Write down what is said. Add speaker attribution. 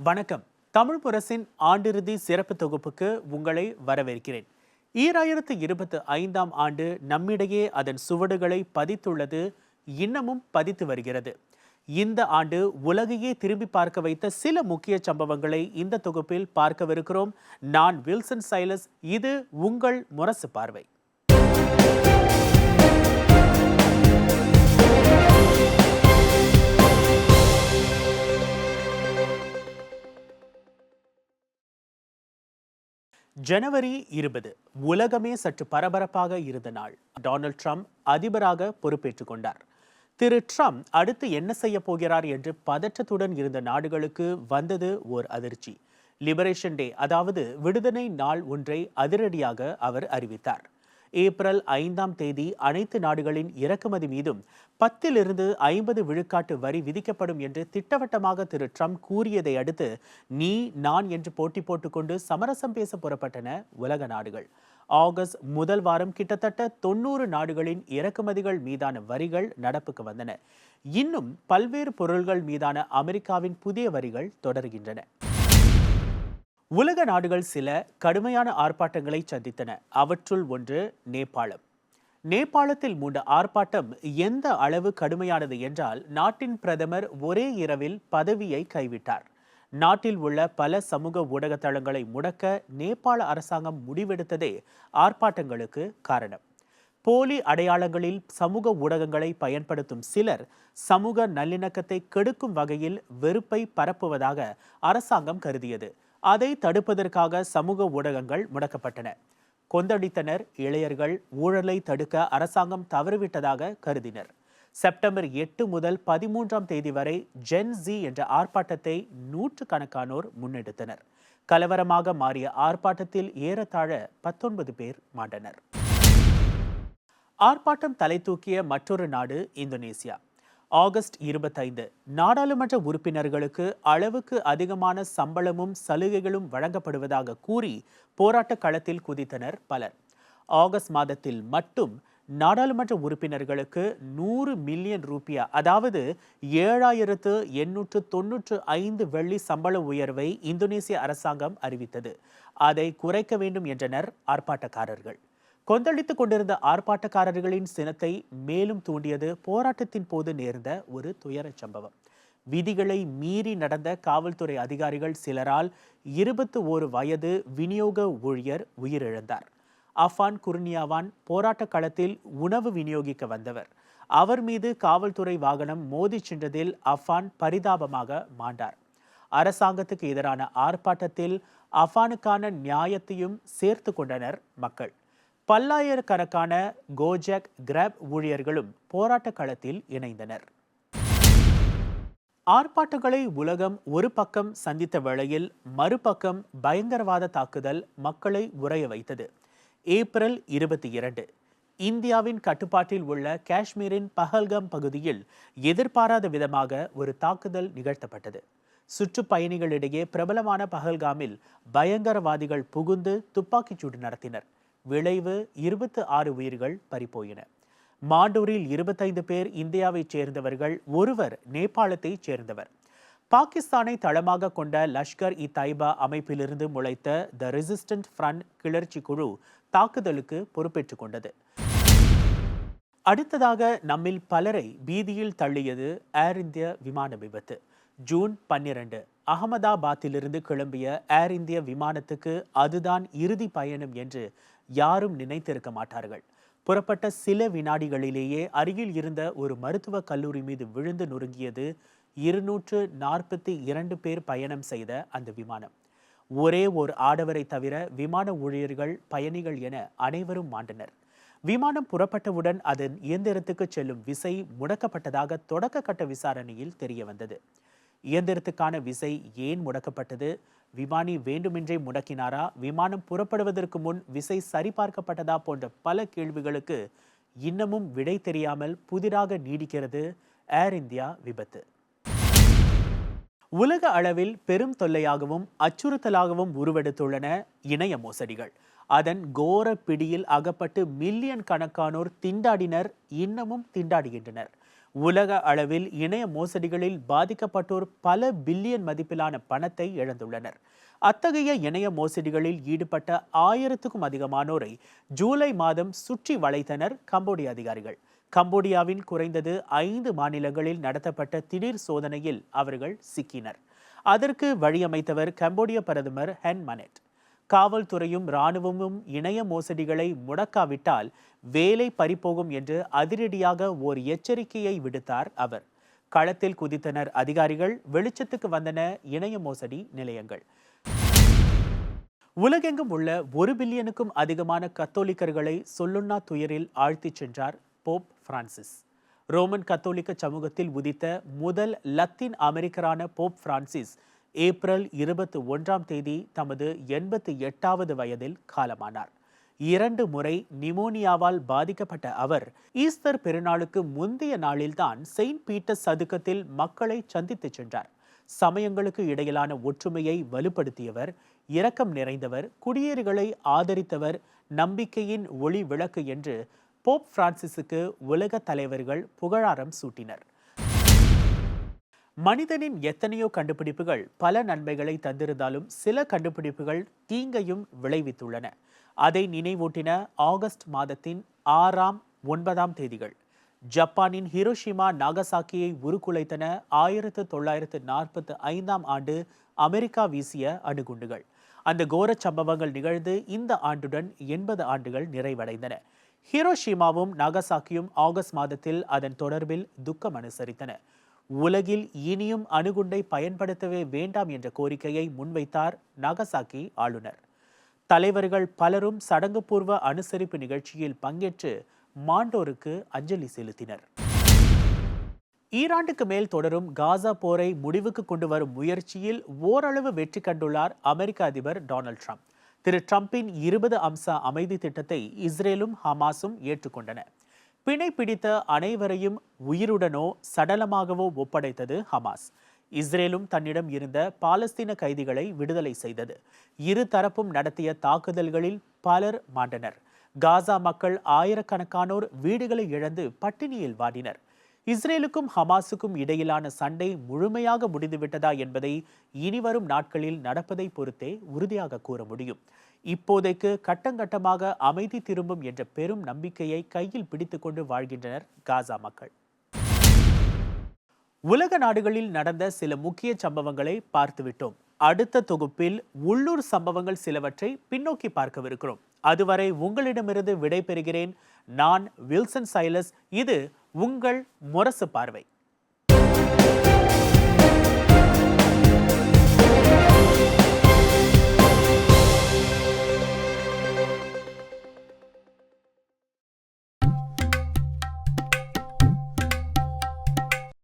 Speaker 1: வணக்கம். தமிழ் புரசின் ஆண்டிறுதி சிறப்பு தொகுப்புக்கு உங்களை வரவேற்கிறேன். ஈராயிரத்து இருபத்து ஐந்தாம் ஆண்டு நம்மிடையே அதன் சுவடுகளை பதித்துள்ளது இன்னமும் பதித்து வருகிறது. இந்த ஆண்டு உலகையே திரும்பி பார்க்க வைத்த சில முக்கிய சம்பவங்களை இந்த தொகுப்பில் பார்க்கவிருக்கிறோம். நான் வில்சன் சைலஸ் இது உங்கள் முரசு பார்வை. ஜனவரி இருபது உலகமே சற்று பரபரப்பாக இருந்த நாள். டொனால்ட் ட்ரம்ப் அதிபராக பொறுப்பேற்றுக் கொண்டார். திரு ட்ரம்ப் அடுத்து என்ன செய்ய போகிறார் என்று பதற்றத்துடன் இருந்த நாடுகளுக்கு வந்தது ஓர் அதிர்ச்சி. லிபரேஷன் டே அதாவது விடுதலை நாள் ஒன்றை அதிரடியாக அவர் அறிவித்தார். ஏப்ரல் ஐந்தாம் தேதி அனைத்து நாடுகளின் இறக்குமதி மீதும் பத்திலிருந்து ஐம்பது விழுக்காட்டு வரி விதிக்கப்படும் என்று திட்டவட்டமாக திரு ட்ரம்ப் கூறியதை அடுத்து நீ நான் என்று போட்டி போட்டுக்கொண்டு சமரசம் பேச புறப்பட்டன உலக நாடுகள். ஆகஸ்ட் முதல் வாரம் கிட்டத்தட்ட தொண்ணூறு நாடுகளின் இறக்குமதிகள் மீதான வரிகள் நடப்புக்கு வந்தன. இன்னும் பல்வேறு பொருள்கள் மீதான அமெரிக்காவின் புதிய வரிகள் தொடர்கின்றன. உலக நாடுகள் சில கடுமையான ஆர்ப்பாட்டங்களை சந்தித்தன. அவற்றுள் ஒன்று நேபாளம். நேபாளத்தில் மூண்ட ஆர்ப்பாட்டம் எந்த அளவு கடுமையானது என்றால் நாட்டின் பிரதமர் ஒரே இரவில் பதவியை கைவிட்டார். நாட்டில் உள்ள பல சமூக ஊடக தளங்களை முடக்க நேபாள அரசாங்கம் முடிவெடுத்ததே ஆர்ப்பாட்டங்களுக்கு காரணம். போலி அடையாளங்களில் சமூக ஊடகங்களை பயன்படுத்தும் சிலர் சமூக நல்லிணக்கத்தை கெடுக்கும் வகையில் வெறுப்பை பரப்புவதாக அரசாங்கம் கருதியது. அதை தடுப்பதற்காக சமூக ஊடகங்கள் முடக்கப்பட்டன. கொந்தளித்தனர் இளையர்கள் ஊழலை தடுக்க அரசாங்கம் தவறிவிட்டதாக கருதினர். செப்டம்பர் எட்டு முதல் பதிமூன்றாம் தேதி வரை ஜென் ஜி என்ற ஆர்ப்பாட்டத்தை நூற்றுக்கணக்கானோர் முன்னெடுத்தனர். கலவரமாக மாறிய ஆர்ப்பாட்டத்தில் ஏறத்தாழ பத்தொன்பது பேர் மாண்டனர். ஆர்ப்பாட்டம் தலை தூக்கிய மற்றொரு நாடு இந்தோனேசியா. ஆகஸ்ட் இருபத்தைந்து. நாடாளுமன்ற உறுப்பினர்களுக்கு அளவுக்கு அதிகமான சம்பளமும் சலுகைகளும் வழங்கப்படுவதாக கூறி போராட்ட களத்தில் குதித்தனர் பலர். ஆகஸ்ட் மாதத்தில் மட்டும் நாடாளுமன்ற உறுப்பினர்களுக்கு நூறு மில்லியன் ரூபியா அதாவது ஏழாயிரத்து எண்ணூற்று தொன்னூற்று ஐந்து வெள்ளி சம்பள உயர்வை இந்தோனேசிய அரசாங்கம் அறிவித்தது. அதை குறைக்க வேண்டும் என்றனர் ஆர்ப்பாட்டக்காரர்கள். கொந்தளித்துக் கொண்டிருந்த ஆர்ப்பாட்டக்காரர்களின் சினத்தை மேலும் தூண்டியது போராட்டத்தின் போது நேர்ந்த ஒரு துயரச் சம்பவம். விதிகளை மீறி நடந்த காவல்துறை அதிகாரிகள் சிலரால் இருபத்து ஓரு வயது விநியோக ஊழியர் உயிரிழந்தார். அஃபான் குர்னியாவான் போராட்ட களத்தில் உணவு விநியோகிக்க வந்தவர். அவர் மீது காவல்துறை வாகனம் மோதிச் சென்றதில் அஃபான் பரிதாபமாக மாண்டார். அரசாங்கத்துக்கு எதிரான ஆர்ப்பாட்டத்தில் அஃபானுக்கான நியாயத்தையும் சேர்த்து கொண்டனர் மக்கள். பல்லாயிரக்கணக்கான கோஜக் கிராப் ஊழியர்களும் போராட்ட களத்தில் இணைந்தனர். ஆர்ப்பாட்டங்களை உலகம் ஒரு பக்கம் சந்தித்த வேளையில் மறுபக்கம் பயங்கரவாத தாக்குதல் மக்களை உறைய வைத்தது. ஏப்ரல் இருபத்தி இரண்டு. இந்தியாவின் கட்டுப்பாட்டில் உள்ள காஷ்மீரின் பஹல்கம் பகுதியில் எதிர்பாராத விதமாக ஒரு தாக்குதல் நிகழ்த்தப்பட்டது. சுற்றுப்பயணிகளிடையே பிரபலமான பஹல்காமில் பயங்கரவாதிகள் புகுந்து துப்பாக்கிச்சூடு நடத்தினர். விளைவு இருபத்து ஆறு உயிர்கள் பறிப்போயின மாண்டூரில் இருபத்தைந்து பேர் இந்தியாவைச் சேர்ந்தவர்கள் ஒருவர் நேபாளத்தைச் சேர்ந்தவர். பாகிஸ்தானை தளமாக கொண்ட லஷ்கர் இ தைபா அமைப்பிலிருந்து முளைத்த த ரெசிஸ்டன்ட் ஃப்ரண்ட் கிளர்ச்சி குழு தாக்குதலுக்கு பொறுப்பேற்றுக் கொண்டது. அடுத்ததாக நம்மில் பலரை பீதியில் தள்ளியது ஏர் இந்திய விமான விபத்து. ஜூன் பன்னிரண்டு அகமதாபாத்திலிருந்து கிளம்பிய ஏர் இந்திய விமானத்துக்கு அதுதான் இறுதி பயணம் என்று யாரும் நினைத்திருக்க மாட்டார்கள். புறப்பட்ட சில வினாடிகளிலேயே அருகில் இருந்த ஒரு மருத்துவக் கல்லூரி மீது விழுந்து நொறுங்கியது இருநூற்று நாற்பத்தி இரண்டு பேர் பயணம் செய்த அந்த விமானம். ஒரே ஒரு ஆடவரை தவிர விமான ஊழியர்கள் பயணிகள் என அனைவரும் மாண்டனர். விமானம் புறப்பட்டவுடன் அதன் இயந்திரத்துக்கு செல்லும் விசை முடக்கப்பட்டதாக தொடக்க கட்ட விசாரணையில் தெரிய வந்தது இயந்திரத்துக்கான விசை ஏன் முடக்கப்பட்டது? விமானி வேண்டுமென்றே முடக்கினாரா? விமானம் புறப்படுவதற்கு முன் விசை சரிபார்க்கப்பட்டதா போன்ற பல கேள்விகளுக்கு இன்னமும் விடை தெரியாமல் புதிராக நீடிக்கிறது ஏர் இந்தியா விபத்து. உலக அளவில் பெரும் தொல்லையாகவும் அச்சுறுத்தலாகவும் உருவெடுத்துள்ளன இணைய மோசடிகள். அதன் கோர பிடியில் அகப்பட்டு மில்லியன் கணக்கானோர் திண்டாடினர் இன்னமும் திண்டாடுகின்றனர். உலக அளவில் இணைய மோசடிகளில் பாதிக்கப்பட்டோர் பல பில்லியன் மதிப்பிலான பணத்தை இழந்துள்ளனர். அத்தகைய இணைய மோசடிகளில் ஈடுபட்ட ஆயிரத்துக்கும் அதிகமானோரை ஜூலை மாதம் சுற்றி வளைத்தனர் கம்போடிய அதிகாரிகள். கம்போடியாவின் குறைந்தது ஐந்து மாநிலங்களில் நடத்தப்பட்ட திடீர் சோதனையில் அவர்கள் சிக்கினர். அதற்கு வழியமைத்தவர் கம்போடிய பிரதமர் ஹென் மனெட். காவல்துறையும் இராணுவமும் இணைய மோசடிகளை முடக்காவிட்டால் வேலை பறிபோகும் என்று அதிரடியாக ஓர் எச்சரிக்கையை விடுத்தார் அவர். களத்தில் குதித்தனர் அதிகாரிகள் வெளிச்சத்துக்கு வந்தன இணைய மோசடி நிலையங்கள். உலகெங்கும் உள்ள ஒரு பில்லியனுக்கும் அதிகமான கத்தோலிக்கர்களை சொல்லுண்ணா துயரில் ஆழ்த்திச் சென்றார் போப் பிரான்சிஸ். ரோமன் கத்தோலிக்க சமூகத்தில் உதித்த முதல் லத்தீன் அமெரிக்கரான போப் பிரான்சிஸ் ஏப்ரல் இருபத்தி ஒன்றாம் தேதி தமது எண்பத்தி எட்டாவது வயதில் காலமானார். இரண்டு முறை நிமோனியாவால் பாதிக்கப்பட்ட அவர் ஈஸ்டர் பெருநாளுக்கு முந்தைய நாளில்தான் செயின்ட் பீட்டர்ஸ் சதுக்கத்தில் மக்களை சந்தித்துச் சென்றார். சமயங்களுக்கு இடையிலான ஒற்றுமையை வலுப்படுத்தியவர் இரக்கம் நிறைந்தவர் குடியேறிகளை ஆதரித்தவர் நம்பிக்கையின் ஒளி விளக்கு என்று போப் பிரான்சிஸுக்கு உலக தலைவர்கள் புகழாரம் சூட்டினர். மனிதனின் எத்தனையோ கண்டுபிடிப்புகள் பல நன்மைகளை தந்திருந்தாலும் சில கண்டுபிடிப்புகள் தீங்கையும் விளைவித்துள்ளன. அதை நினைவூட்டின ஆகஸ்ட் மாதத்தின் ஆறாம் ஒன்பதாம் தேதிகள். ஜப்பானின் ஹிரோஷிமா நாகசாக்கியை உருக்குலைத்தன ஆயிரத்து தொள்ளாயிரத்து நாற்பத்து ஐந்தாம் ஆண்டு அமெரிக்கா வீசிய அணுகுண்டுகள். அந்த கோரச் சம்பவங்கள் நிகழ்ந்து இந்த ஆண்டுடன் எண்பது ஆண்டுகள் நிறைவடைந்தன. ஹிரோஷிமாவும் நாகசாக்கியும் ஆகஸ்ட் மாதத்தில் அதன் தொடர்பில் துக்கம் அனுசரித்தன உலகில் இனியும் அணுகுண்டை பயன்படுத்தவே வேண்டாம் என்ற கோரிக்கையை முன்வைத்தார் நாகசாக்கி ஆளுநர். தலைவர்கள் பலரும் சடங்குபூர்வ அனுசரிப்பு நிகழ்ச்சியில் பங்கேற்று மாண்டோருக்கு அஞ்சலி செலுத்தினர். ஈராண்டுக்கு மேல் தொடரும் காசா போரை முடிவுக்கு கொண்டு வரும் முயற்சியில் ஓரளவு வெற்றி கண்டுள்ளார் அமெரிக்க அதிபர் டொனால்ட் ட்ரம்ப். திரு ட்ரம்பின் இருபது அம்ச அமைதி திட்டத்தை இஸ்ரேலும் ஹமாஸும் ஏற்றுக்கொண்டன. பிணை பிடித்த அனைவரையும் உயிருடனோ சடலமாகவோ ஒப்படைத்தது ஹமாஸ். இஸ்ரேலும் தன்னிடம் இருந்த பாலஸ்தீன கைதிகளை விடுதலை செய்தது. இரு தரப்பும் நடத்திய தாக்குதல்களில் பலர் மாண்டனர். காசா மக்கள் ஆயிரக்கணக்கானோர் வீடுகளை இழந்து பட்டினியில் வாடினர். இஸ்ரேலுக்கும் ஹமாஸுக்கும் இடையிலான சண்டை முழுமையாக முடிந்துவிட்டதா என்பதை இனிவரும் நாட்களில் நடப்பதை பொறுத்தே உறுதியாக கூற முடியும். இப்போதைக்கு கட்டங்கட்டமாக அமைதி திரும்பும் என்ற பெரும் நம்பிக்கையை கையில் பிடித்துக்கொண்டு வாழ்கின்றனர் காசா மக்கள். உலக நாடுகளில் நடந்த சில முக்கிய சம்பவங்களை பார்த்துவிட்டோம். அடுத்த தொகுப்பில் உள்ளூர் சம்பவங்கள் சிலவற்றை பின்னோக்கி பார்க்கவிருக்கிறோம். அதுவரை உங்களிடமிருந்து விடைபெறுகிறேன். நான் வில்சன் சைலஸ். இது உங்கள் முரசு பார்வை.